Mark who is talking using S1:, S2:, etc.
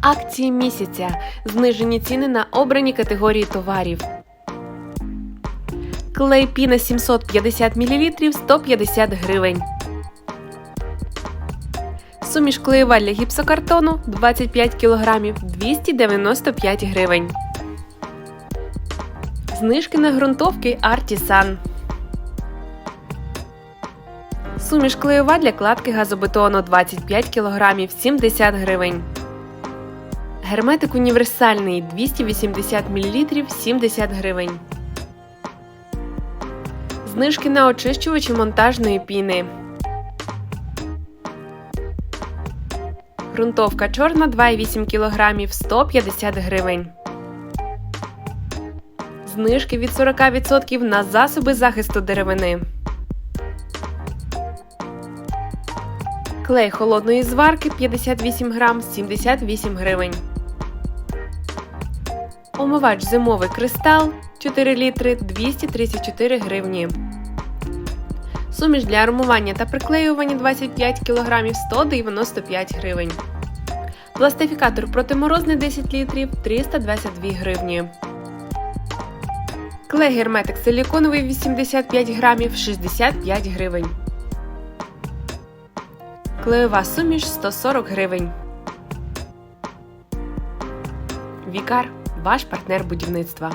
S1: Акції місяця. Знижені ціни на обрані категорії товарів. Клей піна 750 мл 150 гривень. Суміш клеєва для гіпсокартону 25 кг 295 гривень. Знижки на ґрунтовки Artisan. Суміш клеєва для кладки газобетону 25 кг 70 гривень. Герметик універсальний 280 мл 70 гривень. Знижки на очищувачі монтажної піни. Грунтовка чорна 2,8 кг 150 гривень. Знижки від 40% на засоби захисту деревини. Клей холодної зварки 58 грам 78 гривень. Омивач зимовий кристал 4 літри 234 гривні. Суміш для армування та приклеювання 25 кг 195 гривень. Пластифікатор протиморозний 10 літрів 322 гривні. Клей герметик силіконовий 85 грамів 65 гривень. Клеєва суміш 140 гривень. Вікар ваш партнер будівництва.